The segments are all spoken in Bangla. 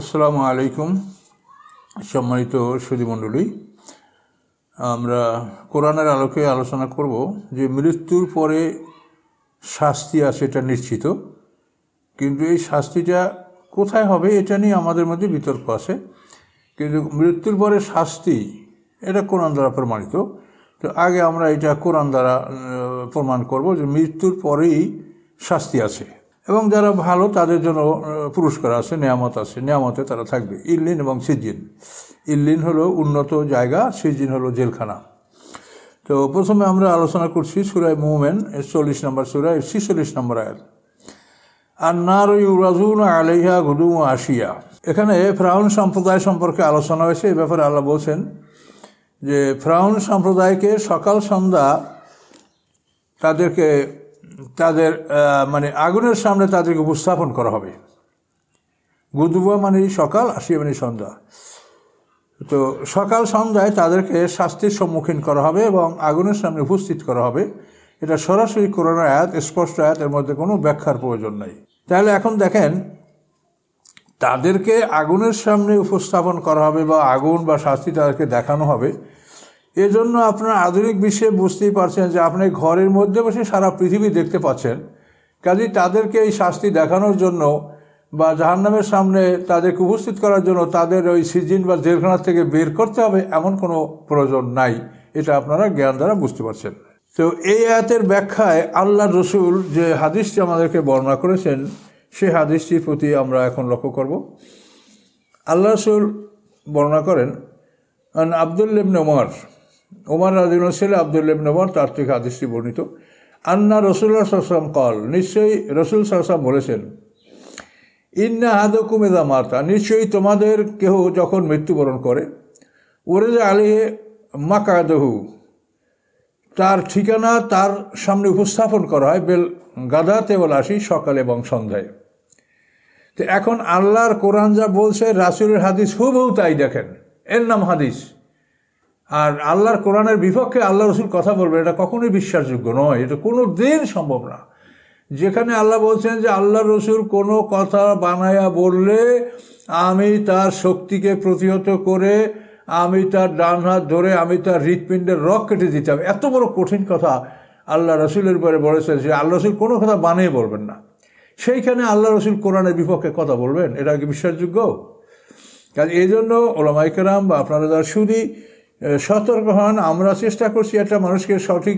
আসসালামু আলাইকুম, সম্মানিত সুধীমণ্ডলী। আমরা কোরআনের আলোকে আলোচনা করব যে মৃত্যুর পরে শাস্তি আছে এটা নিশ্চিত, কিন্তু এই শাস্তিটা কোথায় হবে এটা নিয়ে আমাদের মধ্যে বিতর্ক আছে। কিন্তু মৃত্যুর পরে শাস্তি, এটা কোরআন দ্বারা প্রমাণিত। তো আগে আমরা এটা কোরআন দ্বারা প্রমাণ করব যে মৃত্যুর পরেই শাস্তি আছে। এবং যারা ভালো, তাদের জন্য পুরস্কার আছে, নিয়ামত আছে। নিয়ামতে তারা থাকবে। ইল্লিন এবং সিজিন। ইল্লিন হলো উন্নত জায়গা, সিজিন হলো জেলখানা। তো প্রথমে আমরা আলোচনা করছি সুরায় মুভমেন চল্লিশ নম্বর সুরায় ছিচল্লিশ নম্বর আয়াত। আর নার ইউরাজুন আলাইহা গুদু আসিয়া এখানে ফ্রাউন সম্প্রদায় সম্পর্কে আলোচনা হয়েছে। এ ব্যাপারে আল্লাহ বলছেন যে ফ্রাউন সম্প্রদায়কে সকাল সন্ধ্যা তাদেরকে তাদের মানে আগুনের সামনে তাদেরকে উপস্থাপন করা হবে। গুদুবা মানে সকাল, আসিয়া মানে সন্ধ্যা। তো সকাল, সন্ধ্যায় তাদেরকে শাস্তির সম্মুখীন করা হবে এবং আগুনের সামনে উপস্থিত করা হবে। এটা সরাসরি করোনা আয়াত, স্পষ্ট আয়াত এর মধ্যে কোনো ব্যাখ্যার প্রয়োজন নাই। তাহলে এখন দেখেন, তাদেরকে আগুনের সামনে উপস্থাপন করা হবে বা আগুন বা শাস্তি তাদেরকে দেখানো হবে। এজন্য আপনার আধুনিক বিশ্বে বুঝতেই পারছেন যে আপনি ঘরের মধ্যে বসে সারা পৃথিবী দেখতে পাচ্ছেন। কাজেই তাদেরকে এই শাস্তি দেখানোর জন্য বা জাহান্নামের সামনে তাদেরকে উপস্থিত করার জন্য তাদের ওই সিজিন বা জেলখানা থেকে বের করতে হবে এমন কোনো প্রয়োজন নাই। এটা আপনারা জ্ঞান দ্বারা বুঝতে পারছেন। তো এই আয়াতের ব্যাখ্যায় আল্লাহ রসুল যে হাদিসটি আমাদেরকে বর্ণনা করেছেন, সেই হাদিসটির প্রতি আমরা এখন লক্ষ্য করব। আল্লাহ রসুল বর্ণনা করেন আবদুল্লেবনে ওমর ওমর রাজিন ছেলে আবদুল্লেবনে ওমর তার থেকে হাদিসটি বর্ণিত। আন্না রসুল্লাহ সাল্লাম কল, নিশ্চয়ই রসুল সাল্লাম বলেছেন, ইন্না হাদকুম এদা মাতা নিশ্চয়ই তোমাদের কেহ যখন মৃত্যুবরণ করে ওরে যে আলিহে মাকাদহু তার ঠিকানা তার সামনে উপস্থাপন করা হয়, বেল গাদাতে আসি সকাল এবং সন্ধ্যায়। তো এখন আল্লাহর কোরআন যা বলছে, রাসুলের হাদিস হুবহু তাই দেখেন। এর নাম হাদিস। আর আল্লাহর কোরআনের বিপক্ষে আল্লাহ রসুল কথা বলবে এটা কখনোই বিশ্বাসযোগ্য নয়, এটা কোনো দিন সম্ভব না। যেখানে আল্লাহ বলছেন যে আল্লাহ রসুল কোনো কথা বানায়া বললে আমি তার শক্তিকে প্রতিহত করে, আমি তার ডান হাত ধরে, আমি তার হৃৎপিণ্ডের রক কেটে দিতে হবে। এত বড় কঠিন কথা আল্লাহ রসুলের পরে বলেছেন যে আল্লাহ রসুল কোনো কথা বানিয়ে বলবেন না। সেইখানে আল্লাহ রসুল কোরআনের বিপক্ষে কথা বলবেন, এটা কি বিশ্বাসযোগ্য? কাজ এই জন্য ওলামাইকেরাম বা আপনারা যারা শুধু সতর্ক হন। আমরা চেষ্টা করছি একটা মানুষকে সঠিক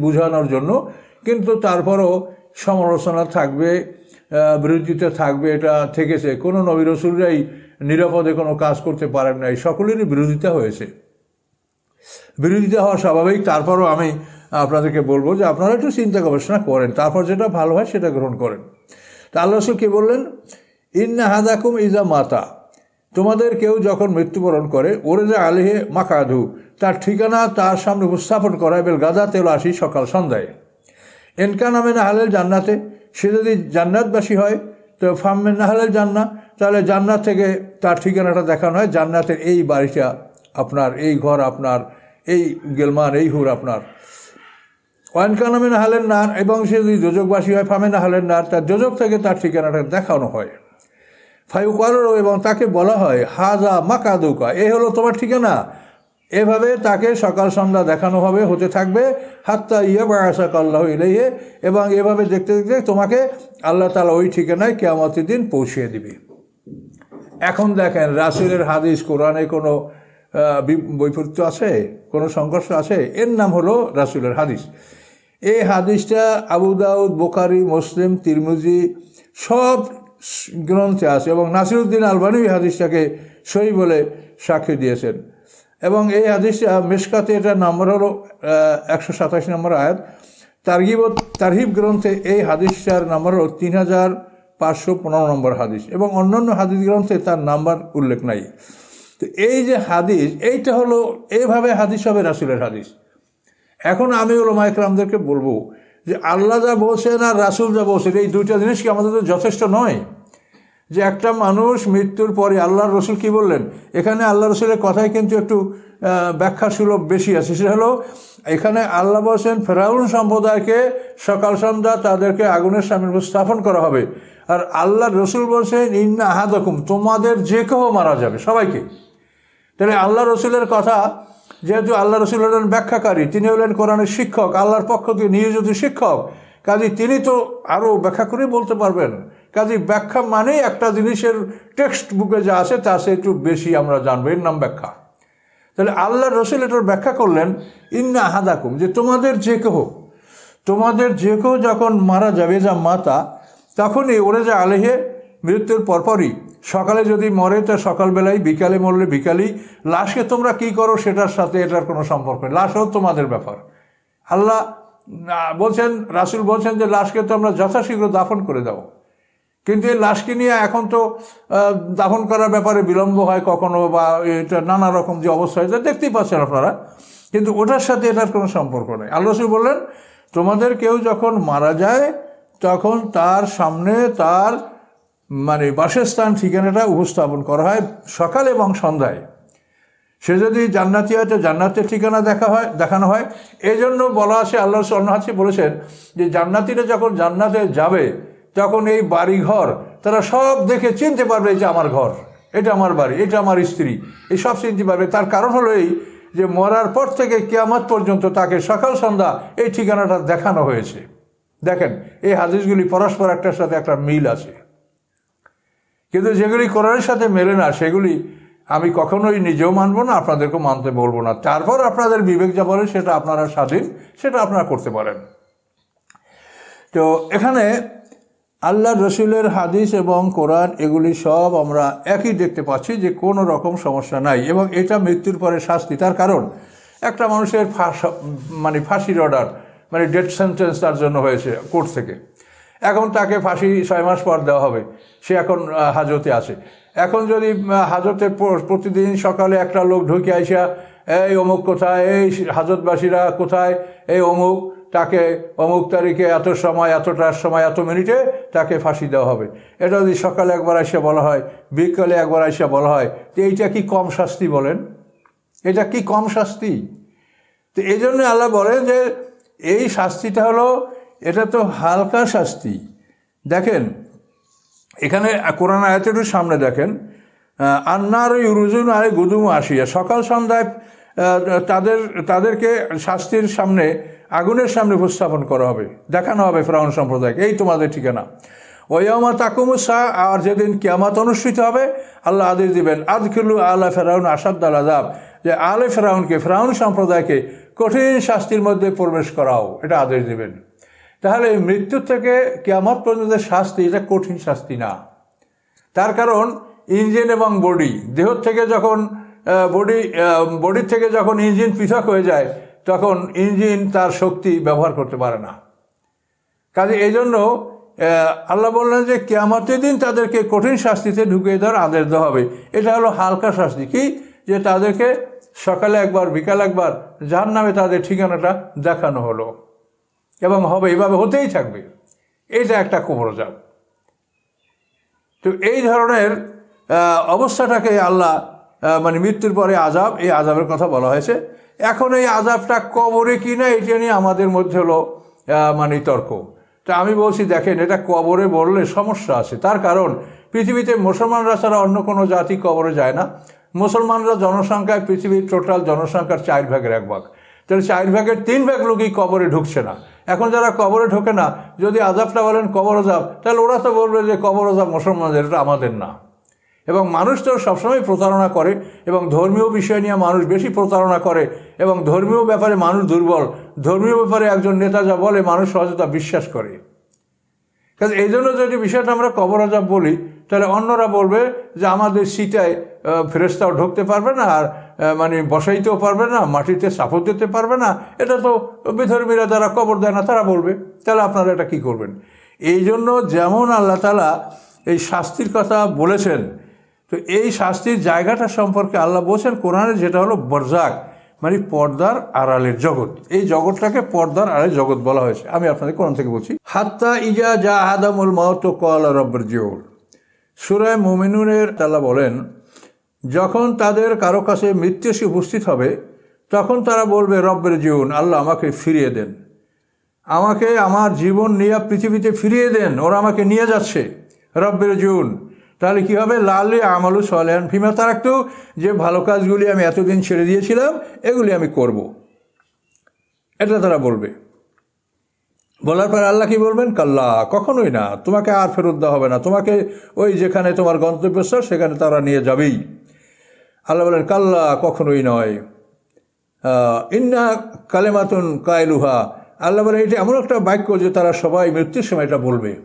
বোঝানোর জন্য। কিন্তু তারপরও সমালোচনা থাকবে বিরোধিতা থাকবে, এটা থেকেছে। কোনো নবী রসুলরাই নিরাপদে কোনো কাজ করতে পারেন নাই। সকলেরই বিরোধিতা হয়েছে। বিরোধিতা হওয়া স্বাভাবিক। তারপরও আমি আপনাদেরকে বলব যে আপনারা একটু চিন্তা গবেষণা করেন। তারপর যেটা ভালো হয় সেটা গ্রহণ করেন। তা আল্লাহ রসুল কি বললেন? ইন্না হাদাকুম ইজা মাতা। তোমাদের কেউ যখন মৃত্যুবরণ করে ওরে যে আলিহে মাকাধু তার ঠিকানা তার সামনে উপস্থাপন করা বেল গাদা তেল আসি সকাল সন্ধ্যায়। এনকা নামে নাহালের জান্নাতে, সে যদি জান্নাতবাসী হয়, তো ফার্মে নাহালের জান্না, তাহলে জান্নাত থেকে তার ঠিকানাটা দেখানো হয়, জান্নাতের এই বাড়িটা আপনার, এই ঘর আপনার, এই গেলমান, এই হুর আপনার। ওয়ানকা নামে নাহালের নার, এবং সে যদি যোজকবাসী হয় ফামে নাহালের নার, তার যোজক থেকে তার ঠিকানাটা দেখানো হয়। ফাইউকারও এবং তাকে বলা হয়, হাজা মাকাদুকা। এ হলো তোমার ঠিকানা। এভাবে তাকে সকাল সন্ধ্যা দেখানো হবে, হতে থাকবে, হাত্তা ইয়ে বায়াসাক আল্লাহ ইলাইহে, এবং এভাবে দেখতে দেখতে তোমাকে আল্লাহ তালা ওই ঠিকানায় কেয়ামতের দিন পৌঁছিয়ে দিবে। এখন দেখেন, রাসুলের হাদিস, কোরআনে কোনো বি- বৈপরীত্য আছে? কোনো সংঘর্ষ আছে? এর নাম হলো রাসুলের হাদিস। এই হাদিসটা আবু দাউদ, বোখারি, মুসলিম, তিরমুজি, সব গ্রন্থে আছে এবং নাসিরুদ্দিন আলবানি হাদিসটাকে সই বলে সাক্ষী দিয়েছেন। এবং এই হাদিসটা মেশকাতে এটা নাম্বার হলো একশো সাতাশ নম্বর আয়াত। তারগিব তারহিব গ্রন্থে এই হাদিসটার নাম্বার হলো তিন হাজার পাঁচশো পনেরো নম্বর হাদিস এবং অন্যান্য হাদিস গ্রন্থে তার নাম্বার উল্লেখ নাই। তো এই যে হাদিস, এইটা হলো, এইভাবে হাদিস হবে রাসুলের হাদিস। এখন আমি হলো মাইকরামদেরকে বলব যে আল্লাহ যা বলছেন আর রাসুল যা বলছেন, এই দুইটা জিনিস কি আমাদের যথেষ্ট নয়? যে একটা মানুষ মৃত্যুর পরে আল্লাহর রসুল কি বললেন? এখানে আল্লাহ রসুলের কথাই কিন্তু একটু ব্যাখ্যা সুলভ বেশি আছে। সেটা হলো, এখানে আল্লাহ বলছেন, ফেরাউন সম্প্রদায়কে সকাল সন্ধ্যা তাদেরকে আগুনের সামনে স্থাপন করা হবে। আর আল্লাহ রসুল বলছেন, ইন্না আহাদকুম তোমাদের যে কেউ মারা যাবে, সবাইকে। তাহলে আল্লাহ রসুলের কথা যেহেতু আল্লাহ রসুল হলেন ব্যাখ্যাকারী, তিনি হলেন কোরআনের শিক্ষক, আল্লাহর পক্ষ থেকে নিয়োজিত শিক্ষক, কাজে তিনি তো আরও ব্যাখ্যা করে বলতে পারবেন। কাজে ব্যাখ্যা মানেই একটা জিনিসের টেক্সট বুকে যা আছে, তা সে একটু বেশি আমরা জানব। এর নাম ব্যাখ্যা। তাহলে আল্লাহ রসুল এটার ব্যাখ্যা করলেন, ইন্না আহাদাকুম যে তোমাদের যে কেহ, তোমাদের যে কেউ যখন মারা যাবে যা মাতা, তখনই ওরে যে আলেহে মৃত্যুর পরপরই। সকালে যদি মরে, তা সকালবেলায় বিকালে মরলে বিকালেই। লাশকে তোমরা কি করো, সেটার সাথে এটার কোনো সম্পর্ক নেই। লাশও তোমাদের ব্যাপার। আল্লাহ বলছেন, রাসুল বলছেন যে, লাশকে তোমরা যথাশীঘ্র দাফন করে দাও। কিন্তু এই লাশকে নিয়ে এখন তো দাফন করার ব্যাপারে বিলম্ব হয় কখনো বা এটা নানা রকম যে অবস্থা হয় দেখতেই পাচ্ছেন আপনারা। কিন্তু ওটার সাথে এটার কোনো সম্পর্ক নেই। আল্লাহ বললেন, তোমাদের কেউ যখন মারা যায়, তখন তার সামনে তার মানে বাসস্থান ঠিকানাটা উপস্থাপন করা হয় সকাল এবং সন্ধ্যায়। সে যদি জান্নাতি হয় তো জান্নাতের ঠিকানা দেখা হয়, দেখানো হয়। এই জন্য বলা আছে, আল্লাহ স্বর্ণহাসি বলেছেন যে জান্নাতিরা যখন জান্নাতে যাবে, তখন এই বাড়িঘর তারা সব দেখে চিনতে পারবে যে আমার ঘর, এটা আমার বাড়ি, এটা আমার স্ত্রী। এই সব চিনতে পারবে। তার কারণ হলো এই যে মরার পর থেকে কেয়ামত পর্যন্ত তাকে সকাল সন্ধ্যা এই ঠিকানাটা দেখানো হয়েছে। দেখেন, এই হাদিসগুলি পরস্পর একটার সাথে একটা মিল আছে। কিন্তু যেগুলি কোরআনের সাথে মেলে না, সেগুলি আমি কখনোই নিজেও মানবো না, আপনাদেরকেও মানতে বলব না। তারপর আপনাদের বিবেক যা বলে, সেটা আপনারা স্বাধীন, সেটা আপনারা করতে পারেন। তো এখানে আল্লাহ রসুলের হাদিস এবং কোরআন, এগুলি সব আমরা একই দেখতে পাচ্ছি যে কোনো রকম সমস্যা নাই এবং এটা মৃত্যুর পরে শাস্তি। তার কারণ, একটা মানুষের ফাঁস মানে ফাঁসির অর্ডার মানে ডেথ সেন্টেন্স তার জন্য হয়েছে কোর্ট থেকে। এখন তাকে ফাঁসি ছয় মাস পর দেওয়া হবে। সে এখন হাজতে আছে। এখন যদি হাজতে প্রতিদিন সকালে একটা লোক ঢুকে আইসা, এই অমুক কোথায়? এই হাজতবাসীরা কোথায়? এই অমুক। তাকে, অমুক তারিখে এত সময় এতটার সময়, এত মিনিটে তাকে ফাঁসি দেওয়া হবে। এটা যদি সকালে একবার এসে বলা হয়, বিকালে একবার এসে বলা হয়, তো এইটা কি কম শাস্তি বলেন? এটা কি কম শাস্তি? তো এই জন্য আল্লাহ বলেন যে, এই শাস্তিটা হলো এটা তো হালকা শাস্তি। দেখেন, এখানে কোরআন আয়াতের সামনে দেখেন আন্নার ইউরুজুন আরে গুদুম আসিয়া, সকাল সন্ধ্যায় তাদের, তাদেরকে শাস্তির সামনে, আগুনের সামনে উপস্থাপন করা হবে, দেখানো হবে ফ্রাউন সম্প্রদায়কে, এই তোমাদের ঠিকানা। ওয়ামা শাহ আর যেদিন কিয়ামাত অনুষ্ঠিত হবে, আল্লাহ আদেশ দিবেন, আদখিলু আল্লাহ ফেরাউন আসাদ আল আজাব যে আলে ফেরাউনকে, ফেরাউন সম্প্রদায়কে কঠিন শাস্তির মধ্যে প্রবেশ করাও, এটা আদেশ দিবেন। তাহলে এই মৃত্যু থেকে কেয়ামত পর্যন্ত শাস্তি, এটা কঠিন শাস্তি না। তার কারণ ইঞ্জিন এবং বডি, দেহ থেকে যখন বডি বডির থেকে যখন ইঞ্জিন পৃথক হয়ে যায়, তখন ইঞ্জিন তার শক্তি ব্যবহার করতে পারে না। কাজে এই জন্য আল্লাহ বললেন যে কেয়ামতের দিন তাদেরকে কঠিন শাস্তিতে ঢুকিয়ে দেওয়ার আদেশ দেওয়া হবে। এটা হলো হালকা শাস্তি। কি? যে তাদেরকে সকালে একবার, বিকাল একবার যার নামে তাদের ঠিকানাটা দেখানো হলো। এবং হবে, এভাবে হতেই থাকবে। এটা একটা কুমরজাব তো এই ধরনের অবস্থাটাকে আল্লাহ মানে মৃত্যুর পরে আজাব এই আজাবের কথা বলা হয়েছে। এখন এই আজাবটা কবরে কি না, এটা নিয়ে আমাদের মধ্যে হলো মানে তর্ক। তা আমি বলছি, দেখেন, এটা কবরে বললে সমস্যা আছে। তার কারণ, পৃথিবীতে মুসলমানরা ছাড়া অন্য কোনো জাতি কবরে যায় না। মুসলমানরা জনসংখ্যায়, পৃথিবীর টোটাল জনসংখ্যার চার ভাগের এক ভাগ। তাহলে চার ভাগের তিন ভাগ লোকই কবরে ঢুকছে না। এখন যারা কবরে ঢোকে না, যদি আজাবটা বলেন কবর আজাব তাহলে ওরা তো বলবে যে কবর আজাব মুসলমানদের, এটা আমাদের না। এবং মানুষ তো সবসময় প্রতারণা করে এবং ধর্মীয় বিষয় নিয়ে মানুষ বেশি প্রতারণা করে এবং ধর্মীয় ব্যাপারে মানুষ দুর্বল। ধর্মীয় ব্যাপারে একজন নেতা যা বলে, মানুষ সহজে তা বিশ্বাস করে। কাজে এই জন্য যদি বিষয়টা আমরা কবর আজাব বলি, তাহলে অন্যরা বলবে যে আমাদের সিটায় আহ, ফেরেশতাও ঢুকতে পারবে না আর মানে বসাইতেও পারবে না মাটিতে সাপোর্ট দিতে পারবে না। এটা তো বিধর্মীরা যারা কবর দেয় না তারা বলবে তাহলে আপনারা এটা কী করবেন? এই জন্য যেমন আল্লাহ তালা এই শাস্তির কথা বলেছেন তো এই শাস্তির জায়গাটা সম্পর্কে আল্লাহ বলছেন কোরআনে যেটা হলো বরজাক মানে পর্দার আড়ালের জগৎ। এই জগৎটাকে পর্দার আড়ালের জগৎ বলা হয়েছে। আমি আপনাদের কোরআন থেকে বলছি হাত্তা ইজা যা আদামুল মাহত কল রব্বর জিওর সুরায় মোমিনুরের তাল্লাহ বলেন যখন তাদের কারও কাছে মৃত্যু এসে উপস্থিত হবে, তখন তারা বলবে, রব্বের জীবন, আল্লাহ আমাকে ফিরিয়ে দেন। আমাকে আমার জীবন নিয়ে পৃথিবীতে ফিরিয়ে দেন। ওরা আমাকে নিয়ে যাচ্ছে। রব্বের জীবন, তাহলে কী হবে? লালে আমালু সলেন ফিমা তার একটু যে ভালো কাজগুলি আমি এতদিন ছেড়ে দিয়েছিলাম, এগুলি আমি করব। এটা তারা বলবে। বলার পর আল্লাহ কি বলবেন? কাল্লা, কখনোই না। তোমাকে আর ফেরত দেওয়া হবে না। তোমাকে ওই যেখানে তোমার গন্তব্যস্থল, সেখানে তারা নিয়ে যাবেই। আল্লাহ বলেন, কাল্লা, কখনোই নয়। ইন্না কালেমাতুন কায়লুহা। আল্লাহ বলেন, এটা এমন একটা বাক্য যে তারা সবাই মৃত্যুর সময় এটা বলবে।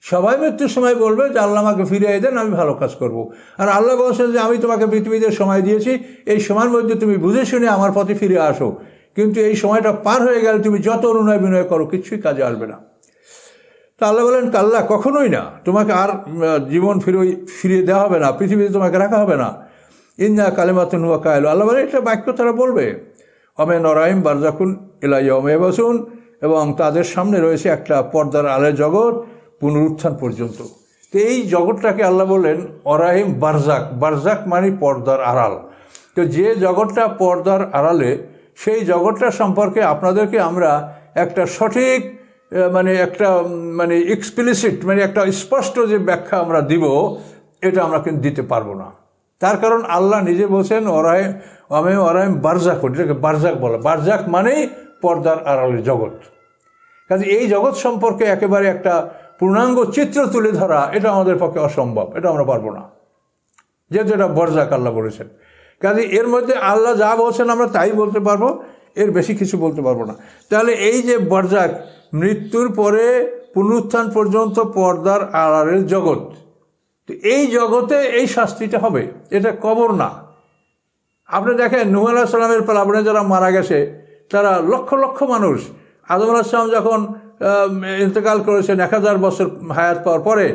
সবাই মৃত্যুর সময় বলবে যে, আল্লাহ আমাকে ফিরিয়ে দেন, আমি ভালো কাজ করব। আর আল্লাহ বলছেন যে, আমি তোমাকে পৃথিবীতে সময় দিয়েছি, এই সময়ের মধ্যে তুমি বুঝে শুনে আমার পথে ফিরে আসো। কিন্তু এই সময়টা পার হয়ে গেলে তুমি যত অনুনয় বিনয় করো, কিছুই কাজে আসবে না। তা আল্লাহ বলেন, কাল্লা, কখনোই না। তোমাকে আর জীবন ফিরে ফিরিয়ে দেওয়া হবে না। পৃথিবীতে তোমাকে রাখা হবে না। ইন্দা কালেমাতুন হুয়া কায়ল আল্লাহ বলে একটা বাক্য তারা বলবে। অমে নরাইম বারজাকুন এলাই অমে বসুন এবং তাদের সামনে রয়েছে একটা পর্দার আলের জগৎ পুনরুত্থান পর্যন্ত। তো এই জগৎটাকে আল্লাহ বললেন অরাহিম বারজাক। বারজাক মানে পর্দার আড়াল। তো যে জগৎটা পর্দার আড়ালে, সেই জগৎটা সম্পর্কে আপনাদেরকে আমরা একটা সঠিক মানে একটা মানে এক্সপ্লিসিট মানে একটা স্পষ্ট যে ব্যাখ্যা আমরা দিব, এটা আমরা কিন্তু দিতে পারব না। তার কারণ আল্লাহ নিজে বলছেন অরায় আমি অরায় বারজাক এটাকে বারজাক বলা। বারজাক মানেই পর্দার আড়ালের জগৎ। কাজে এই জগৎ সম্পর্কে একেবারে একটা পূর্ণাঙ্গ চিত্র তুলে ধরা, এটা আমাদের পক্ষে অসম্ভব। এটা আমরা পারব না। যেহেতু এটা বরজাক আল্লাহ বলেছেন। কাজে এর মধ্যে আল্লাহ যা বলছেন আমরা তাই বলতে পারব, এর বেশি কিছু বলতে পারব না। তাহলে এই যে বরজাক, মৃত্যুর পরে পুনরুত্থান পর্যন্ত পর্দার আড়ালের জগৎ তো এই জগতে এই শাস্তিটা হবে, এটা কবর না। আপনি দেখেন, নুহ আলাহ সাল্লামের প্লাবনে যারা মারা গেছে, তারা লক্ষ লক্ষ মানুষ। আদম আলাহ সাল্লাম যখন ইন্তেকাল করেছেন এক হাজার বছর হায়াত পাওয়ার পরে,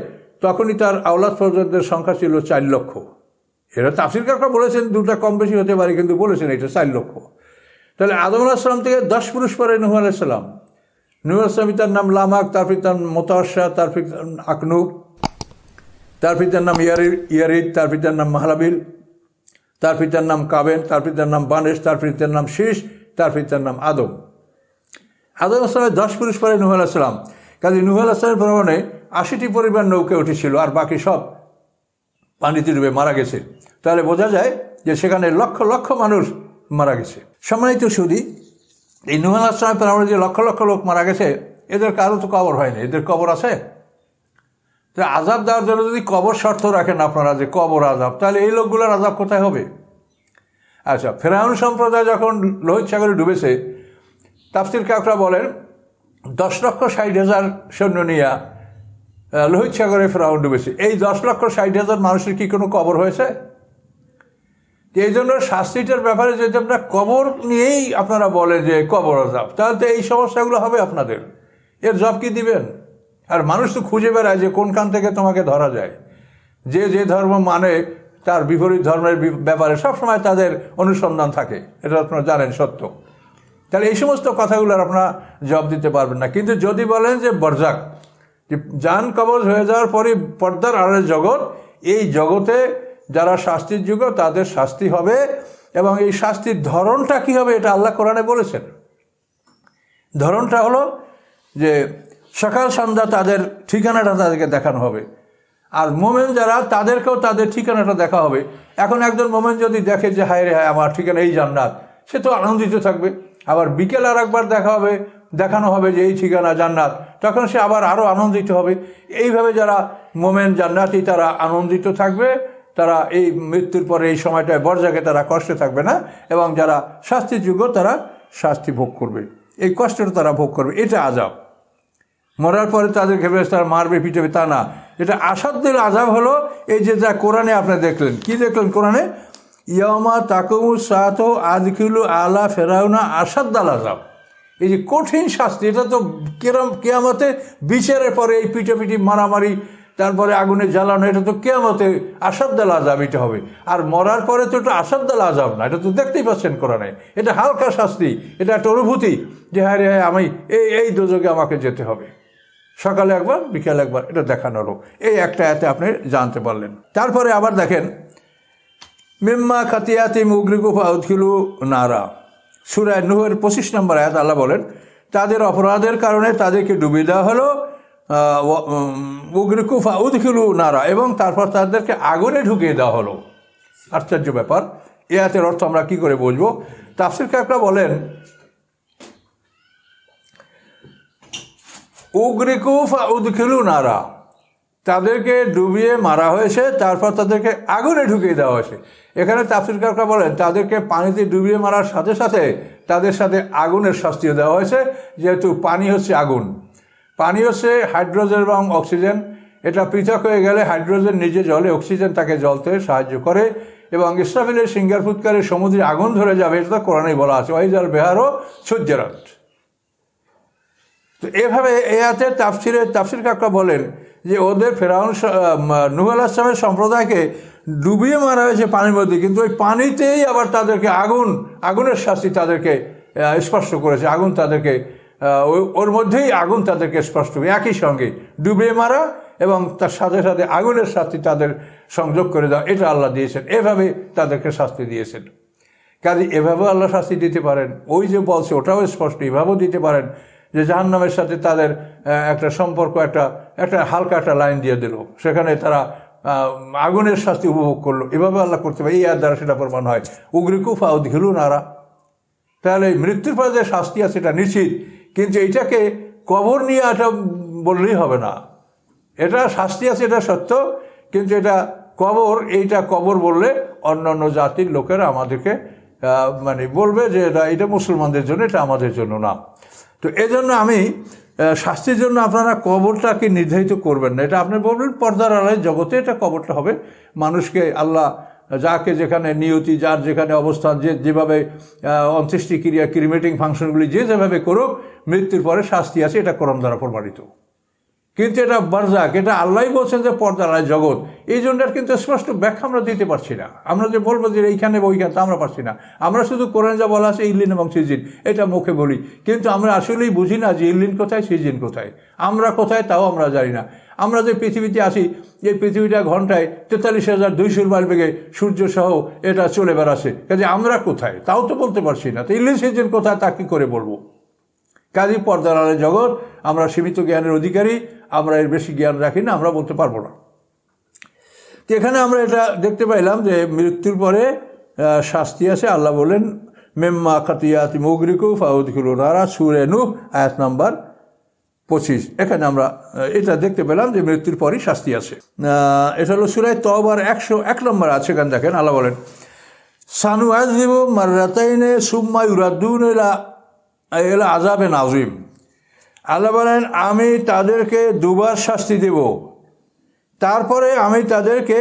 তখনই তার আওলাদ ফরজদের সংখ্যা ছিল চার লক্ষ। এরা তাফসির কাকা বলেছেন, দুটা কম বেশি হতে পারে, কিন্তু বলেছেন এটা চার লক্ষ। তাহলে আদম আলাহ সাল্লাম থেকে দশ পুরুষ পরে নুহ আলাহ সাল্লাম নুহ আসলাম তার নাম লামাক তার পিতার মোতাশা তার পিতার আকনু তার পিতার নাম ইয়ারি, ইয়ারিদ, তার পিতার নাম মাহলাবিল, তার পিতার নাম কাবেন, তার পিতার নাম বানেশ, তার পিতার নাম শীষ তার পিতার নাম আদম। আদম আসলামের দশ পুরুষ পরে নুহ আলাহিসাম কাজে নুহ আলাহিসামের ভ্রমণে আশিটি পরিবার নৌকে উঠেছিল আর বাকি সব পানিতে ডুবে মারা গেছে। তাহলে বোঝা যায় যে সেখানে লক্ষ লক্ষ মানুষ মারা গেছে। সম্মানিত সুদী এই নুহ আলাহিসামের ভ্রমণে যে লক্ষ লক্ষ লোক মারা গেছে, এদের কারও তো কবর হয়নি। এদের কবর আছে? তো আজাব দেওয়ার জন্য যদি কবর শর্ত রাখেন আপনারা যে কবর আজাব তাহলে এই লোকগুলোর আজাব কোথায় হবে? আচ্ছা ফেরাউন সম্প্রদায় যখন লোহিত সাগরে ডুবেছে, তাফসির কাকরা বলেন, দশ লক্ষ ষাট হাজার সৈন্য নিয়ে লোহিত সাগরে ফেরাউন ডুবেছে। এই দশ লক্ষ ষাট হাজার মানুষের কি কোনো কবর হয়েছে? এই জন্য শাস্তিটার ব্যাপারে যদি আপনারা কবর নিয়েই আপনারা বলেন যে কবর আজাব তাহলে তো এই সমস্যাগুলো হবে আপনাদের। এর জব কি দিবেন? আর মানুষ তো খুঁজে বেড়ায় যে কোনখান থেকে তোমাকে ধরা যায়। যে যে ধর্ম মানে তার বিপরীত ধর্মের ব্যাপারে সবসময় তাদের অনুসন্ধান থাকে। এটা আপনারা জানেন, সত্য। তাহলে এই সমস্ত কথাগুলোর আপনারা জবাব দিতে পারবেন না। কিন্তু যদি বলেন যে বরজাক, যে যান কবজ হয়ে যাওয়ার পরে পর্দার আড়ের জগৎ, এই জগতে যারা শাস্তির যুগ তাদের শাস্তি হবে এবং এই শাস্তির ধরনটা কী হবে এটা আল্লাহ কোরআনে বলেছেন। ধরনটা হলো যে সকাল সন্ধ্যা তাদের ঠিকানাটা তাদেরকে দেখানো হবে। আর মোমেন যারা, তাদেরকেও তাদের ঠিকানাটা দেখা হবে। এখন একজন মোমেন যদি দেখে যে, হায় রে, হায়, আমার ঠিকানা এই জান্নাত, সে তো আনন্দিত থাকবে। আবার বিকেল আর একবার দেখা হবে, দেখানো হবে যে, এই ঠিকানা জান্নাত। তখন সে আবার আরও আনন্দিত হবে। এইভাবে যারা মোমেন জান্নাতি, তারা আনন্দিত থাকবে। তারা এই মৃত্যুর পরে, এই সময়টায় বর্জাকে তারা কষ্টে থাকবে না। এবং যারা শাস্তির যোগ্য, তারা শাস্তি ভোগ করবে। এই কষ্টটা তারা ভোগ করবে। এটা আজাব। মরার পরে তাদেরকে বেশ তারা মারবে, পিটাবে, তা না। এটা আসাদ্দের আজাব হলো এই যে যা কোরআনে আপনি দেখলেন। কি দেখলেন কোরআনে? ইয়মা তাকুমু সাত আদখিলু আলা ফেরাউনা আসাদ্দাল আজাব এই যে কঠিন শাস্তি, এটা তো কেরম, কেয়ামতে বিচারের পরে এই পিটাপিটি, মারামারি, তারপরে আগুনে জ্বালানো, এটা তো কেয়ামতে আসাদ্দাল আজাব এটা হবে। আর মরার পরে তো এটা আসাদ্দাল আজাব না, এটা তো দেখতেই পাচ্ছেন কোরআনে। এটা হালকা শাস্তি, এটা একটা অনুভূতি যে হ্যাঁ রে হ্যাঁ আমি এই এই দুযোগে আমাকে যেতে হবে। সকালে একবার, বিকালে একবার, এটা দেখানো হলো। এই একটা এতে আপনি জানতে পারলেন। তারপরে আবার দেখেন, মিম্মা খাতিয়াতি মুগরিকুফা উৎকিলু নারা। সুরায় নুহের পঁচিশ নম্বর আয়াত আল্লাহ বলেন, তাদের অপরাধের কারণে তাদেরকে ডুবিয়ে দেওয়া হলো উগ্রিকুফা উদখিলু নারা, এবং তারপর তাদেরকে আগুনে ঢুকিয়ে দেওয়া হলো। আশ্চর্য ব্যাপার। এ আয়াতের অর্থ আমরা কি করে বুঝব? তাফসির কাকরা বলেন উগ্রিকুফা উদখিলু নারা। তাদেরকে ডুবিয়ে মারা হয়েছে, তারপর তাদেরকে আগুনে ঢুকিয়ে দেওয়া হয়েছে। এখানে তাফসির কাকা বলেন, তাদেরকে পানিতে ডুবিয়ে মারার সাথে সাথে তাদের সাথে আগুনের শাস্তিও দেওয়া হয়েছে, যেহেতু পানি হচ্ছে আগুন। পানি হচ্ছে হাইড্রোজেন এবং অক্সিজেন। এটা পৃথক হয়ে গেলে হাইড্রোজেন নিজে জলে, অক্সিজেন তাকে জলতে সাহায্য করে এবং ইসরাফিলের সিঙ্গার ফুৎকারে সমুদ্রে আগুন ধরে যাবে, এটা তো কোরআনেই বলা আছে, ওয়াইজাল বেহারও সূর্যরাত তো এভাবে এ আছে তাফসিরে, তাফসির কাকা বলেন যে ওদের ফেরাউন নুহ আসলামের সম্প্রদায়কে ডুবিয়ে মারা হয়েছে পানির মধ্যে, কিন্তু ওই পানিতেই আবার তাদেরকে আগুন, আগুনের শাস্তি তাদেরকে স্পর্শ করেছে। আগুন তাদেরকে ওর মধ্যেই আগুন তাদেরকে স্পষ্ট একই সঙ্গে ডুবিয়ে মারা এবং তার সাথে সাথে আগুনের শাস্তি তাদের সংযোগ করে দেওয়া, এটা আল্লাহ দিয়েছেন। এভাবে তাদেরকে শাস্তি দিয়েছেন। কাজে এভাবেও আল্লাহ শাস্তি দিতে পারেন। ওই যে বলছে, ওটাও স্পষ্ট, এভাবেও দিতে পারেন। যে জাহান্নামের সাথে তাদের একটা সম্পর্ক, একটা একটা হালকা একটা লাইন দিয়ে দিল। সেখানে তারা আগুনের শাস্তি উপভোগ করল। এভাবে আল্লাহ করতে পারে। এই আর দ্বারা সেটা প্রমাণ হয়। উগ্রিকুফা উদ্ঘিলু নারা। তাহলে মৃত্যুর পরে যে শাস্তি আছে এটা নিশ্চিত। কিন্তু এটাকে কবর নিয়ে এটা বললেই হবে না। এটা শাস্তি আছে, এটা সত্য। কিন্তু এটা কবর, এইটা কবর বললে অন্যান্য জাতির লোকেরা আমাদেরকে মানে বলবে যে এটা এটা মুসলমানদের জন্য, এটা আমাদের জন্য না। তো এজন্য আমি শাস্তির জন্য আপনারা কবরটাকে নির্ধারিত করবেন না। এটা আপনি বলবেন, পর্দার আড়াই জগতে এটা কবরটা হবে। মানুষকে আল্লাহ যাকে যেখানে নিয়তি, যার যেখানে অবস্থান, যে যেভাবে অন্ত্যেষ্টিক্রিয়া, ক্রিমেটিং ফাংশনগুলি যে যেভাবে করুক, মৃত্যুর পরে শাস্তি আছে, এটা করম দ্বারা প্রমাণিত। কিন্তু এটা বারজাক, এটা আল্লাহ বলছেন যে পর্দারায় জগৎ। এই জন্য কিন্তু স্পষ্ট ব্যাখ্যা আমরা দিতে পারছি না। আমরা যে বলব যে এইখানে ওইখানে, তা আমরা পারছি না। আমরা শুধু কোরআন যা বলা আছে, ইল্লিন এবং সিজিন, এটা মুখে বলি। কিন্তু আমরা আসলেই বুঝি না যে ইল্লিন কোথায়, সিজিন কোথায়। আমরা কোথায়, তাও আমরা জানি না। আমরা যে পৃথিবীতে আসি এই পৃথিবীটা ঘন্টায় তেতাল্লিশ হাজার দুইশোর মাইল বেগে সূর্য সহ এটা চলে বেড়াচ্ছে। কাজে আমরা কোথায়? তাও তো বলতে পারছি না। তো ইল্লিন, সিজিন কোথায়, তা কী করে বলব? কাজী পর্দার আড়ালে জগৎ, আমরা সীমিত জ্ঞানের অধিকারী আমরা এর বেশি জ্ঞান রাখি না, আমরা বলতে পারব না। তো এখানে আমরা এটা দেখতে পাইলাম যে মৃত্যুর পরে শাস্তি আছে। আল্লাহ বলেন মেম্মা খাতিয়াতি মুগরিকু ফাউদকুলু নারা সুরেনু আয়াত নাম্বার পঁচিশ। এখানে আমরা এটা দেখতে পেলাম যে মৃত্যুর পরই শাস্তি আছে। এটা হলো সুরায় তবার একশো এক নম্বর আছে এখানে দেখেন আল্লাহ বলেন সানু আজিব মার্রাতাইনে সুম্মা ইউরাদ্দুন এলা এলা আজাবে নাজিম আল্লাহ বলেন, আমি তাদেরকে দুবার শাস্তি দেব। তারপরে আমি তাদেরকে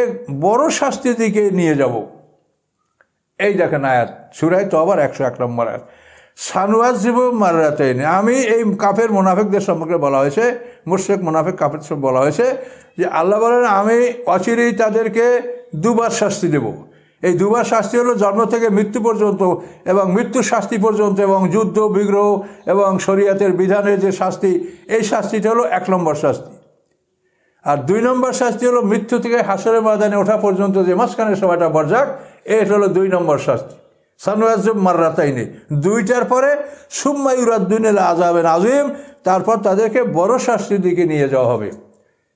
বড় শাস্তির দিকে নিয়ে যাব। এই দেখেন আয়াত, সুরায় তো আবার একশো এক নম্বর আয়াত। সানুয়াজিব মারাতেন আমি এই কাফের মোনাফেকদের সম্পর্কে বলা হয়েছে মুর্শেক মোনাফেক কাফের বলা হয়েছে যে আল্লাহ বলেন, আমি অচিরেই তাদেরকে দুবার শাস্তি দেব। এই দুবার শাস্তি হলো জন্ম থেকে মৃত্যু পর্যন্ত এবং মৃত্যু শাস্তি পর্যন্ত এবং যুদ্ধ, বিগ্রহ এবং শরীয়তের বিধানের যে শাস্তি, এই শাস্তিটা হলো এক নম্বর শাস্তি। আর দুই নম্বর শাস্তি হলো মৃত্যু থেকে হাসরের ময়দানে ওঠা পর্যন্ত যে মাঝখানের সময়টা বরজাক এটা হলো দুই নম্বর শাস্তি। সানুয়াজুব মার্রাতাইনে। দুইটার পরে সুম্মা ইউরাদ্দিন আজাবেন আজিম তারপর তাদেরকে বড় শাস্তির দিকে নিয়ে যাওয়া হবে।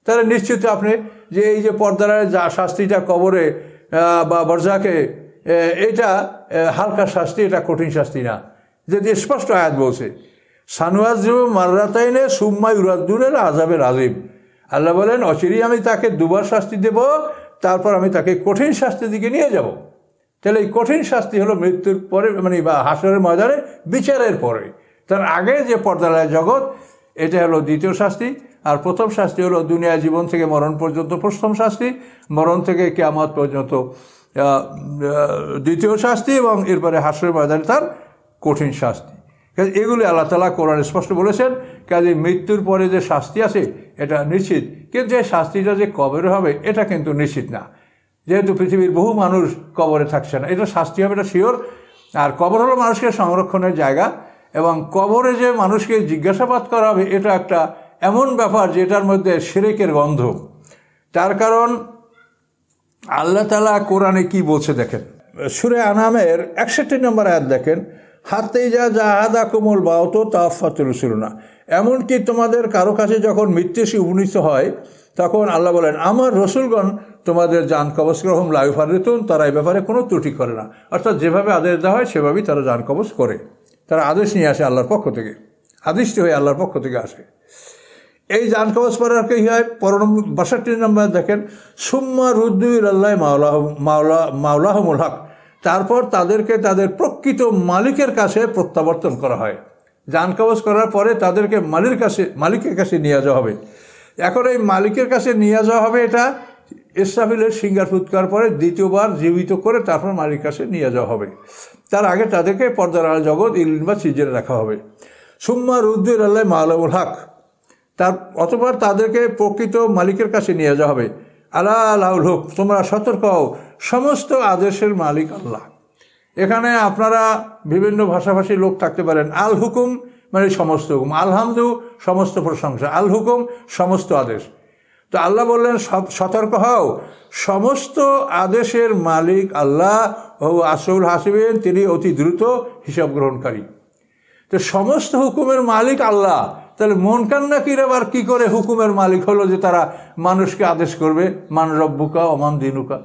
তাহলে নিশ্চিত আপনি যে এই যে পর্দার যা শাস্তিটা কবরে বা বরজাকে এটা হালকা শাস্তি, এটা কঠিন শাস্তি না। যদি স্পষ্ট আয়াত বলছে সানুয়াজুব মার্রাতাইনে সুম্মা ইউরাদ্দিন আজাবের আজিম আল্লাহ বলেন, অচিরেই আমি তাকে দুবার শাস্তি দেব, তারপর আমি তাকে কঠিন শাস্তির দিকে নিয়ে যাব। তাহলে এই কঠিন শাস্তি হলো মৃত্যুর পরে মানে বা হাসরের ময়দানে বিচারের পরে। তার আগে যে পর্দালয় জগৎ, এটা হলো দ্বিতীয় শাস্তি। আর প্রথম শাস্তি হলো দুনিয়া জীবন থেকে মরণ পর্যন্ত। প্রথম শাস্তি, মরণ থেকে কেয়ামত পর্যন্ত। দ্বিতীয় শাস্তি এবং এরপরে হাসরের ময়দানে তার কঠিন শাস্তি। কাজে এগুলি আল্লাহ তালা কোরআন স্পষ্ট বলেছেন, কাজে মৃত্যুর পরে যে শাস্তি আছে, এটা নিশ্চিত। কিন্তু যে শাস্তিটা যে কবরে হবে, এটা কিন্তু নিশ্চিত না। যেহেতু পৃথিবীর বহু মানুষ কবরে থাকছে না, এটা শাস্তি হবে, এটা শিওর আর কবর হলো মানুষকে সংরক্ষণের জায়গা এবং কবরে যে মানুষকে জিজ্ঞাসাবাদ করা হবে, এটা একটা এমন ব্যাপার যেটার মধ্যে সেরেকের গন্ধ। তার কারণ, আল্লাহ তালা কোরআনে কি বলছে দেখেন। সুরে আনামের একষট্টি নম্বর আয়াত দেখেন হাতে যা যা জাহাদা কোমল বাউতো তাফাতুল না এমনকি তোমাদের কারও কাছে যখন মৃত্যু এসে উপনীত হয়, তখন আল্লাহ বলেন, আমার রসুলগণ তোমাদের যান কবচ গ্রহণ লাইফ হারিতুন তারা এই ব্যাপারে কোনো ত্রুটি করে না। অর্থাৎ যেভাবে আদেশ দেওয়া হয়, সেভাবেই তারা যান কবচ করে। তারা আদেশ নিয়ে আসে আল্লাহর পক্ষ থেকে। আদিষ্টি হয়ে আল্লাহর পক্ষ থেকে আসে। এই জান কবচ পরে কি হয়? পনেরো বাষট্টি নম্বর দেখেন, সুম্মা রুদ্দুল আল্লাহ মাওলাহ মাওলা, মাওলাহমুল হক। তারপর তাদেরকে তাদের প্রকৃত মালিকের কাছে প্রত্যাবর্তন করা হয়। কবচ করার পরে তাদেরকে মালির কাছে, মালিকের কাছে নিয়ে যাওয়া হবে। এখন এই মালিকের কাছে নিয়ে যাওয়া হবে এটা ইসরাফিলের সিঙ্গার ফুৎকার পরে দ্বিতীয়বার জীবিত করে তারপর মালিক কাছে নিয়ে যাওয়া হবে। তার আগে তাদেরকে পর্দার আল জগৎ ইলিন বা সিজনে রাখা হবে। সুম্মা রুদ্দুল আল্লাহ মাওলামুল হক। তার অতপর তাদেরকে প্রকৃত মালিকের কাছে নিয়ে যাওয়া হবে। আল্লাহ আল্লাহুল হোক, তোমরা সতর্ক হও। সমস্ত আদেশের মালিক আল্লাহ। এখানে আপনারা বিভিন্ন ভাষাভাষী লোক থাকতে পারেন। আল হুকুম মানে সমস্ত হুকুম। আলহামদু, সমস্ত প্রশংসা। আল হুকুম, সমস্ত আদেশ। তো আল্লাহ বললেন সতর্ক হও। সমস্ত আদেশের মালিক আল্লাহ ও আসল হাসিবেন, তিনি অতি দ্রুত হিসাব গ্রহণকারী। তো সমস্ত হুকুমের মালিক আল্লাহ। তাহলে মন কান্নাকির আবার কী করে হুকুমের মালিক হলো যে তারা মানুষকে আদেশ করবে, মান রব্বুকা অমান দিনুকা।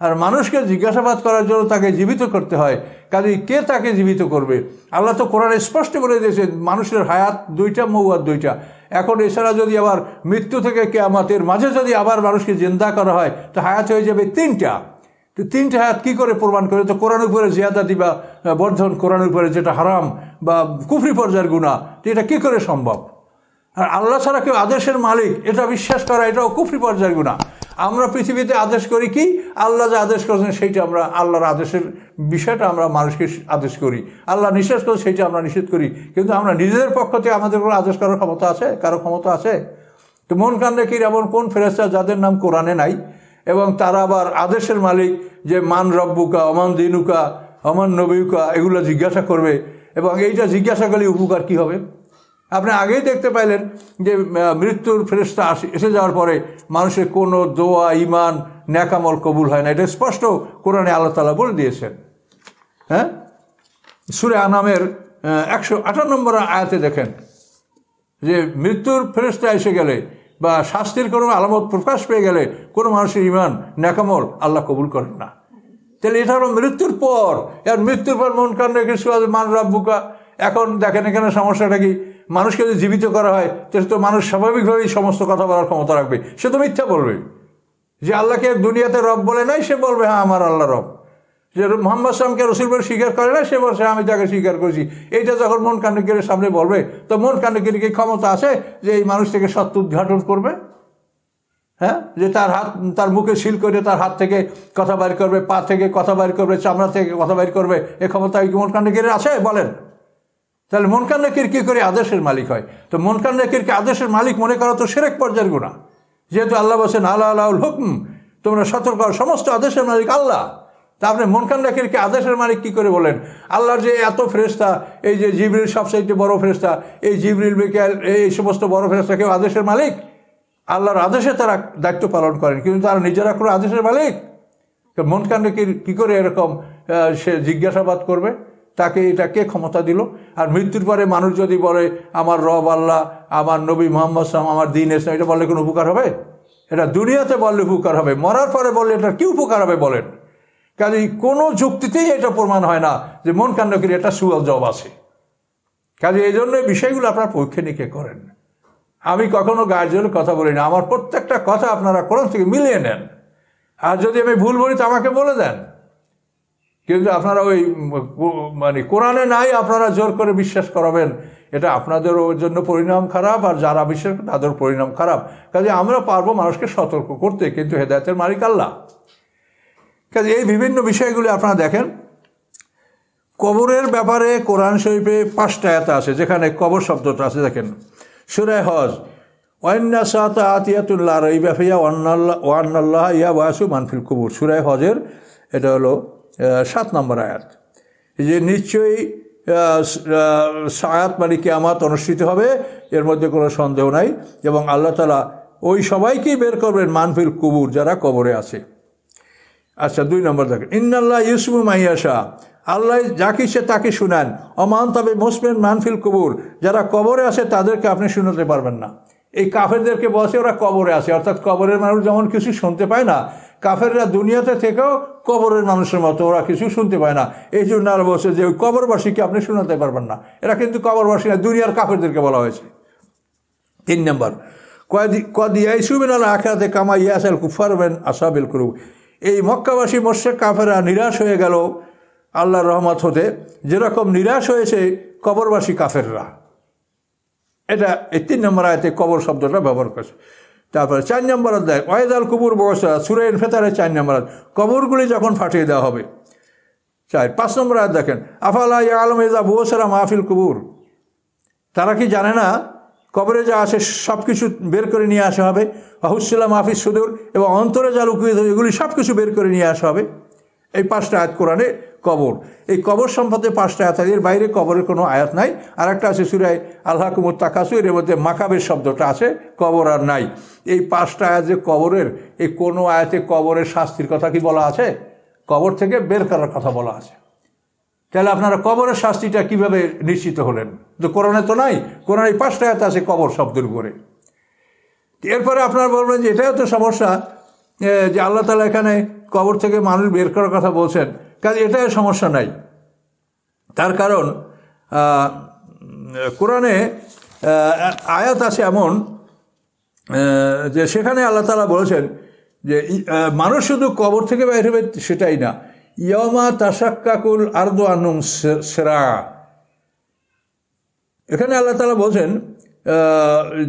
আর মানুষকে জিজ্ঞাসাবাদ করার জন্য তাকে জীবিত করতে হয়। কাজেই কে তাকে জীবিত করবে? আল্লাহ তো কোরআনে স্পষ্ট করে দিয়েছে মানুষের হায়াত দুইটা মৌয়ার দুইটা। এখন এছাড়া যদি আবার মৃত্যু থেকে কে কেয়ামাতের মাঝে যদি আবার মানুষকে জিন্দা করা হয়, তো হায়াত হয়ে যাবে তিনটা। তো তিনটা হায়াত কী করে প্রমাণ করে? তো কোরআন উপরে জিয়াদা দিবা, বর্ধন কোরআনের উপরে যেটা হারাম বা কুফরি পর্যায়ের গুণা তো এটা কী করে সম্ভব? আর আল্লাহ ছাড়া কেউ আদেশের মালিক, এটা বিশ্বাস করা, এটাও কুফরি পর্যায়ের গুণা। আমরা পৃথিবীতে আদেশ করি কি? আল্লাহ যে আদেশ করেছেন, সেইটা আমরা, আল্লাহর আদেশের বিষয়টা আমরা মানুষকে আদেশ করি। আল্লাহ নিষেধ করে সেইটা আমরা নিষেধ করি। কিন্তু আমরা নিজেদের পক্ষ থেকে আমাদের কোনো আদেশ করার ক্ষমতা আছে? কারও ক্ষমতা আছে? তো মন কান্দে কি এমন কোন ফেরেস্তা যাদের নাম কোরআনে নাই? এবং তারা আবার আদেশের মালিক যে মান রব্বুকা অমান দিনুকা অমান নবীকা এগুলো জিজ্ঞাসা করবে। এবং এইটা জিজ্ঞাসা করলে উপকার কী হবে? আপনি আগেই দেখতে পাইলেন যে মৃত্যুর ফেরেস্তা আসে, এসে যাওয়ার পরে মানুষের কোনো দোয়া ইমান ন্যাকামল কবুল হয় না। এটা স্পষ্ট কোরআনে আল্লাহ তালা বলে দিয়েছেন। হ্যাঁ? সুরে আনামের একশো আঠান্ন নম্বর আয়াতে দেখেন যে, মৃত্যুর ফেরেস্তা এসে গেলে বা শাস্তির কোনো আলামত প্রকাশ পেয়ে গেলে কোনো মানুষের ইমান ন্যাকামল আল্লাহ কবুল করেন না। তাহলে এটা হলো মৃত্যুর পর। এর মৃত্যুর পর মন কান্না কিছু আছে, মান রাব্বুকা। এখন দেখেন এখানে সমস্যাটা কি? মানুষকে যদি জীবিত করা হয়, তাহলে তো মানুষ স্বাভাবিকভাবেই সমস্ত কথা বলার ক্ষমতা রাখবে। সে তো মিথ্যা বলবে। যে আল্লাহকে দুনিয়াতে রব বলে নাই, সে বলবে হ্যাঁ আমার আল্লাহ রব। যে মোহাম্মদ সালামকে রসুল বলে স্বীকার করে না সে বলছে, আমি তাকে স্বীকার করেছি। এইটা যখন মন কান্ডকিরের সামনে বলবে, তো মন কান্ডকির কি ক্ষমতা আছে যে এই মানুষ থেকে সত্য উদ্ঘাটন করবে? হ্যাঁ? যে তার হাত, তার মুখে শিল করে তার হাত থেকে কথা বাইর করবে, পা থেকে কথা বাইর করবে, চামড়া থেকে কথা বাইর করবে, এ ক্ষমতা কি মন কান্ডকিরের আছে? বলেন। তাহলে মন নাকির কী করে আদেশের মালিক হয়? তো মন নাকিরকে আদেশের মালিক মনে করা তো সেরেক পর্যায়ের গুণা যেহেতু আল্লাহ বলছেন আল্লাহ আল্লাহুল হুকম তোমরা সতর্ক সমস্ত আদেশের মালিক আল্লাহ। তা আপনি মনকান কান্নাকিরকে আদেশের মালিক কী করে বলেন? আল্লাহর যে এত ফেরেস্তা এই যে জিবরিল সবচাইতে বড় ফেরেস্তা এই জিবরিল বিকেল এই সমস্ত বড় ফেরেস্তা কেউ আদেশের মালিক? আল্লাহর আদেশে তারা দায়িত্ব পালন করেন, কিন্তু তারা নিজেরা কোনো আদেশের মালিক? মনকান নাকির কী করে এরকম সে জিজ্ঞাসাবাদ করবে? তাকে এটা কে ক্ষমতা দিল? আর মৃত্যুর পরে মানুষ যদি বলে, আমার রব আল্লাহ, আমার নবী মোহাম্মদ সালাম আমার দিন এসে এটা বললে কোনো উপকার হবে? এটা দুনিয়াতে বললে উপকার হবে। মরার পরে বললে এটা কি উপকার হবে বলেন? কাজে কোনো যুক্তিতেই এটা প্রমাণ হয় না যে মন কাণ্ডকির এটা সুয়াল জব আছে। কাজে এই জন্য বিষয়গুলো আপনার পরীক্ষা নিকে করেন। আমি কখনো গার্জেনের কথা বলি না। আমার প্রত্যেকটা কথা আপনারা কোরআন থেকে মিলিয়ে নেন। আর যদি আমি ভুল বলি, তো আমাকে বলে দেন। কিন্তু আপনারা ওই মানে কোরআনে নাই আপনারা জোর করে বিশ্বাস করাবেন, এটা আপনাদের ওর জন্য পরিণাম খারাপ, আর যারা বিশ্বাস তাদের পরিণাম খারাপ। কাজে আমরা পারব মানুষকে সতর্ক করতে, কিন্তু হেদায়তের মালিক আল্লাহ। কাজে এই বিভিন্ন বিষয়গুলি আপনারা দেখেন। কবরের ব্যাপারে কোরআন শরীফে পাঁচটা এত আছে, যেখানে কবর শব্দটা আছে, দেখেন। সুরায় হজ ওয়ান্না সাত ওয়ান্নাল্লাহ ইয়া ওয়াসু মানফিল কবুর। সুরায় হজের, এটা হলো সাত নম্বর আয়াত। যে নিশ্চয়ই আয়াত মানে কেয়ামাত অনুষ্ঠিত হবে, এর মধ্যে কোনো সন্দেহ নাই, এবং আল্লাহ তালা ওই সবাইকেই বের করবেন মানফিল কুবুর, যারা কবরে আছে। আচ্ছা দুই নম্বর দেখেন, ইন্নাল্লাহ ইউসুফ মাইয়াশা আল্লাহ যাকে সে তাকে শুনান, অমান তবে মুসলিম মানফিল কবুর, যারা কবরে আসে তাদেরকে আপনি শুনাতে পারবেন না। এই কাফেরদেরকে বসে ওরা কবরে আসে অর্থাৎ কবরের মানুষ যেমন কিছু শুনতে পায় না কাফেররা দুনিয়াতে থেকেও কবরের মানুষের মতো, ওরা কিছু শুনতে পায় না। এই জন্য আর বলছে যে, ওই কবরবাসীকে আপনি শোনাতে পারবেন না। এরা কিন্তু কবরবাসী না, দুনিয়ার কাফেরদেরকে বলা হয়েছে। তিন নম্বর কদি ইয়াইসুবিন আল আখরাতে কামা ইয়াসাল কুফারবেন আসাবিল করু এই মক্কাবাসী মোর্শেক কাফেরা নিরাশ হয়ে গেল আল্লাহর রহমত হতে। যেরকম নিরাশ হয়েছে কবরবাসী কাফেররা। এটা এই তিন নম্বর আয়তে কবর শব্দটা ব্যবহার করছে। তারপরে চার নম্বর অধ্যায় ওয়েদ আল কুবুর বসা সুরের ফেতারে চার নম্বর কবরগুলি যখন ফাটিয়ে দেওয়া হবে। চার, পাঁচ নম্বর আয় দেখেন, আফালা আলম এজা বোসেরা মাহফিল কুবুর? তারা কি জানে না, কবরে যা আসে সব কিছু বের করে নিয়ে আসা হবে? আহুসিল্লা মাহফিজ সুদূর? এবং অন্তরে যা লুকিয়ে এগুলি সব কিছু বের করে নিয়ে আসা হবে? এই পাঁচটা আয়াত কোরআনে কবর। এই কবর সম্পর্কে পাঁচটা আয়াত এর বাইরে কবরের কোনো আয়াত নাই। আর একটা আছে সুরাই আল্লাহ কুমুর তাকাসু এর মধ্যে মাকাবের শব্দটা আছে, কবর আর নাই। এই পাঁচটা আয়াত যে কবরের, এই কোনো আয়াতে কবরের শাস্তির কথা কি বলা আছে? কবর থেকে বের করার কথা বলা আছে। তাহলে আপনারা কবরের শাস্তিটা কীভাবে নিশ্চিত হলেন? তো কোরআনে তো নাই। কোরআন এই পাঁচটা আয়াত আছে কবর শব্দের উপরে। এরপরে আপনারা বলবেন যে এটাও তো সমস্যা যে আল্লাহ তালা এখানে কবর থেকে মানুষ বের করার কথা বলছেন, কাজে এটাও সমস্যা নাই। তার কারণ কোরআনে আয়াত আছে এমন যে সেখানে আল্লাহ তালা বলেছেন যে মানুষ শুধু কবর থেকে বাইর হবে সেটাই না। ইয়মা তাসাক্কাকুল আর্দ আনুম সেরা। এখানে আল্লাহ তালা বলছেন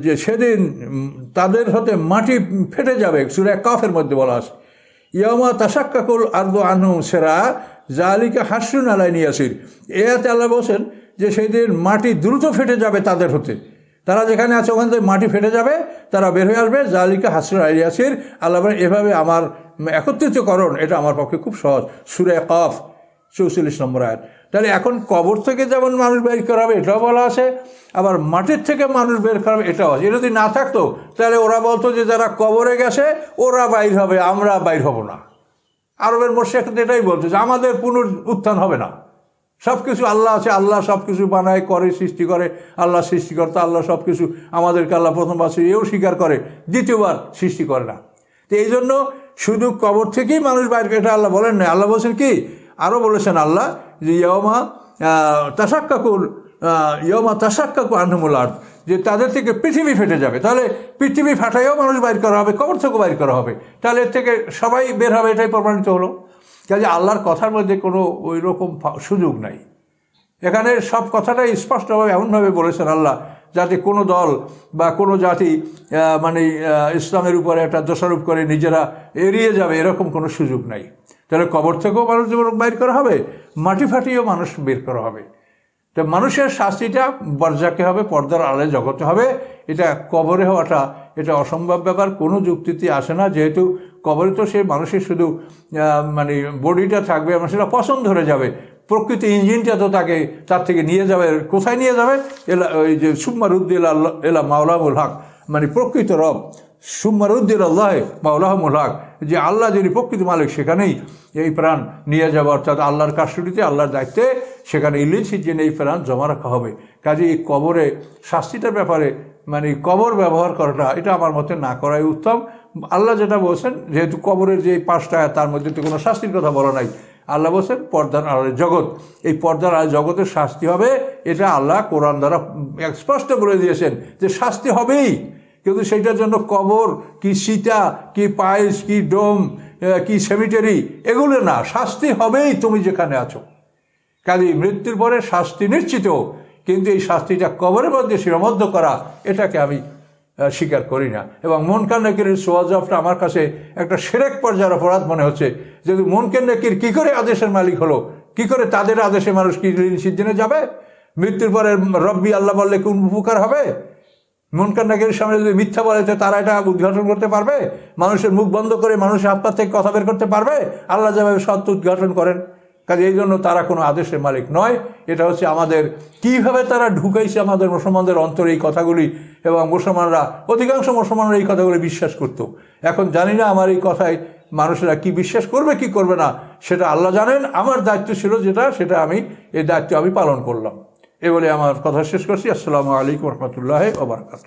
যে সেদিন তাদের হতে মাটি ফেটে যাবে। সুরে কাফের মধ্যে বলা আছে। ইয়মা তাসাক্কাকুল আর্দ আনুম সেরা জালিকা হাসুন আলাই নিয়াসির। এতে আল্লাহ বলছেন যে সেই দিন মাটি দ্রুত ফেটে যাবে তাদের হতে। তারা যেখানে আছে ওখান থেকে মাটি ফেটে যাবে, তারা বের হয়ে আসবে জালিকা হাসুন আলিয়াসির আল্লাহ এভাবে আমার একত্রিতকরণ, এটা আমার পক্ষে খুব সহজ। সুরে কফ, চৌচল্লিশ নম্বর আয়াত। তাহলে এখন কবর থেকে যেমন মানুষ বের করা হবে এটাও বলা আছে। আবার মাটির থেকে মানুষ বের করা হবে এটাও আছে। এটা যদি না থাকতো, তাহলে ওরা বলতো যে যারা কবরে গেছে, ওরা বাইর হবে, আমরা বাইর হব না। আরবের মোর্শেক এটাই বলতো যে আমাদের পুনর উত্থান হবে না। সব কিছু আল্লাহ আছে, আল্লাহ সব কিছু বানায়, করে, সৃষ্টি করে। আল্লাহ সৃষ্টিকর্তা আল্লাহ সব কিছু আমাদেরকে আল্লাহ প্রথমবার এও স্বীকার করে, দ্বিতীয়বার সৃষ্টি করে না। তো এই জন্য শুধু কবর থেকেই মানুষ বাইরে এটা আল্লাহ বলেন না আল্লাহ বলছেন কি? আরও বলেছেন আল্লাহ যে ইয়মা তাসাক্কাকুর ইয়মা তাসাক্কাকু আনহমুল আর্থ যে তাদের থেকে পৃথিবী ফেটে যাবে। তাহলে পৃথিবী ফাটাইও মানুষ বাইর করা হবে, কবর থেকেও বাইর করা হবে। তাহলে এর থেকে সবাই বের হবে, এটাই প্রমাণিত হলো। কাজে আল্লাহর কথার মধ্যে কোনো ওই রকম সুযোগ নাই। এখানে সব কথাটাই স্পষ্টভাবে এমনভাবে বলেছেন আল্লাহ, যাতে কোনো দল বা কোনো জাতি মানে ইসলামের উপরে একটা দোষারোপ করে নিজেরা এড়িয়ে যাবে, এরকম কোনো সুযোগ নাই। তাহলে কবর থেকেও মানুষ বাইর করা হবে, মাটি ফাটিয়েও মানুষ বের করা হবে। তো মানুষের শাস্তিটা বর্জাকে হবে, পর্দার আড়ালে জগতে হবে। এটা কবরে হওয়াটা, এটা অসম্ভব ব্যাপার, কোনো যুক্তিতে আসে না। যেহেতু কবরে তো সে মানুষের শুধু মানে বডিটা থাকবে, এবং সেটা পছন্দ ধরে যাবে। প্রকৃতি ইঞ্জিনটা তো তাকে, তার থেকে নিয়ে যাবে, কোথায় নিয়ে যাবে? এলা, ওই যে সুম্মারুদ্দিল আল্লাহ, এলা মাওলামুল হক মানে প্রকৃত রব সুম্মারুদ্দিল আল্লাহ মাওলাহমুল হক যে আল্লাহ যিনি প্রকৃত মালিক, সেখানেই এই প্রাণ নিয়ে যাবে অর্থাৎ আল্লাহর কাস্টডিতে আল্লাহর দায়িত্বে সেখানে ইলিশি জেনে এই প্রাণ জমা রাখা হবে। কাজে এই কবরে শাস্তিটার ব্যাপারে মানে কবর ব্যবহার করাটা, এটা আমার মতে না করাই উত্তম। আল্লাহ যেটা বলছেন, যেহেতু কবরের যে পাঁচটা তার মধ্যে তো কোনো শাস্তির কথা বলা নাই। আল্লাহ বলছেন, পর্দার আড়ালে জগৎ। এই পর্দার আড়ালে জগতের শাস্তি হবে, এটা আল্লাহ কোরআন দ্বারা স্পষ্ট বলে দিয়েছেন যে শাস্তি হবেই। কিন্তু সেইটার জন্য কবর, কি সীতা, কি পায়েস, কি ডোম কি সেমিটারি এগুলো না, শাস্তি হবেই তুমি যেখানে আছো। কাজে মৃত্যুর পরে শাস্তি নিশ্চিত, কিন্তু এই শাস্তিটা কবরের মধ্যে সীমাবদ্ধ করা, এটাকে আমি স্বীকার করি না। এবং মন কান্নাকির সোয়াজফটা আমার কাছে একটা সেরেক পর্যায়ের অপরাধ মনে হচ্ছে যদি মন নাকির কী করে আদেশের মালিক হলো, কি করে তাদের আদেশে মানুষ কি সিদ্দিনে যাবে? মৃত্যুর পরে রব্বি আল্লাহ বললে কোন উপকার হবে? মনকার নাকের সামনে যদি মিথ্যা বলে তারা এটা উদ্ঘাটন করতে পারবে? মানুষের মুখ বন্ধ করে মানুষের হাত থেকে কথা বের করতে পারবে? আল্লাহ যেভাবে সত্য উদ্ঘাটন করেন। কাজে এই জন্য তারা কোনো আদেশের মালিক নয়। এটা হচ্ছে আমাদের, কীভাবে তারা ঢুকাইছে আমাদের মুসলমানদের অন্তরে এই কথাগুলি এবং মুসলমানরা, অধিকাংশ মুসলমানরা এই কথাগুলি বিশ্বাস করত। এখন জানি না আমার এই কথায় মানুষেরা কি বিশ্বাস করবে, কি করবে না, সেটা আল্লাহ জানেন। আমার দায়িত্ব ছিল যেটা, সেটা আমি, এই দায়িত্ব আমি পালন করলাম। এ বলে আমার কথা শেষ করছি। আসসালামু আলাইকুম রহমতুল্লাহ ওবরাকাত